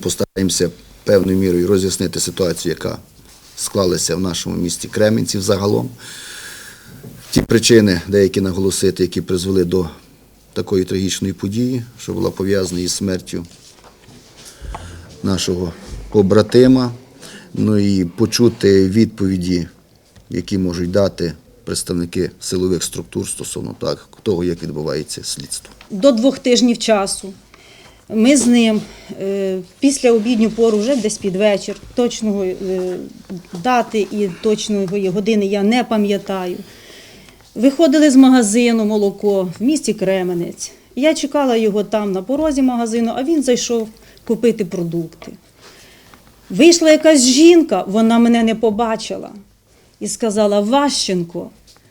Постараємося певною мірою роз'яснити ситуацію, яка склалася в нашому місті Кременці загалом. Ті причини, деякі наголосити, які призвели до такої трагічної події, що була пов'язана із смертю нашого побратима. Ну і почути відповіді, які можуть дати представники силових структур стосовно того, як відбувається слідство. до двох тижнів часу. Ми з ним е, після обідню пору, вже десь під вечір, точного е, дати і точної години я не пам'ятаю. Виходили з магазину молоко в місті Кременець. Я чекала його там на порозі магазину, а він зайшов купити продукти. Вийшла якась жінка, вона мене не побачила і сказала: Ващенко,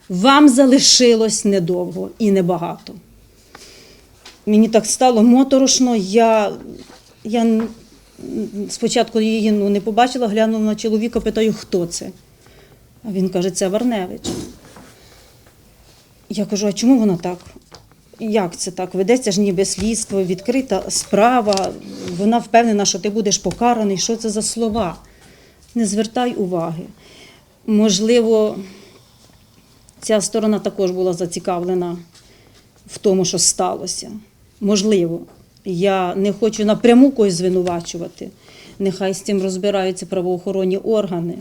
вам залишилось недовго і небагато. Мені так стало моторошно. Я, я спочатку її ну, не побачила, глянула на чоловіка, питаю, хто це. А він каже, це Варневич. Я кажу, а чому вона так? Як це так? Ведеться ж ніби слідство, відкрита справа. Вона впевнена, що ти будеш покараний. Що це за слова? Не звертай уваги. Можливо, ця сторона також була зацікавлена в тому, що сталося. Можливо, я не хочу напряму когось звинувачувати. Нехай з цим розбираються правоохоронні органи.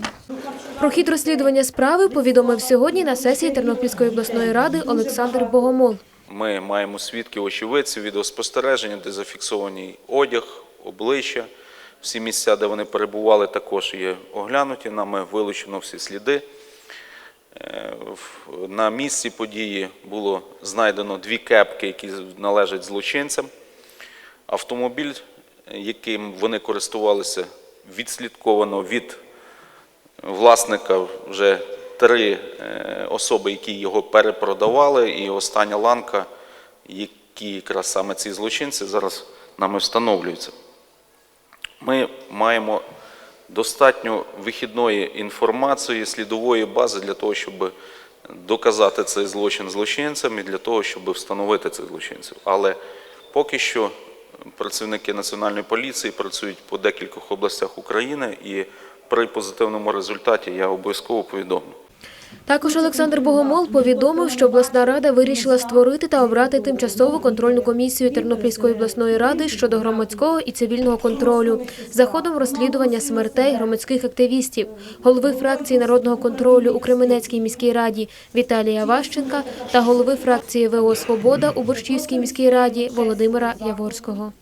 Про хід розслідування справи повідомив сьогодні на сесії Тернопільської обласної ради Олександр Богомол. Ми маємо свідків очевидців, відеоспостереження, де зафіксований одяг, обличчя. Всі місця, де вони перебували, також є оглянуті. Нами вилучено всі сліди. Е, На місці події було знайдено дві кепки, які належать злочинцям. Автомобіль, яким вони користувалися, відслідковано від власника вже три е, особи, які його перепродавали, і остання ланка, які якраз саме ці злочинці зараз нами встановлюються. Ми маємо достатньо вихідної інформації, слідової бази для того, щоб доказати цей злочин злочинцям і для того, щоб встановити цих злочинців. Але поки що працівники Національної поліції працюють по декількох областях України і при позитивному результаті я обов'язково повідомлю. Також Олександр Богомол повідомив, що обласна рада вирішила створити та обрати тимчасову контрольну комісію Тернопільської обласної ради щодо громадського і цивільного контролю за ходом розслідування смертей громадських активістів, голови фракції народного контролю у Кременецькій міській раді Віталія Ващенка та голови фракції ВО Свобода у Борщівській міській раді Володимира Яворського.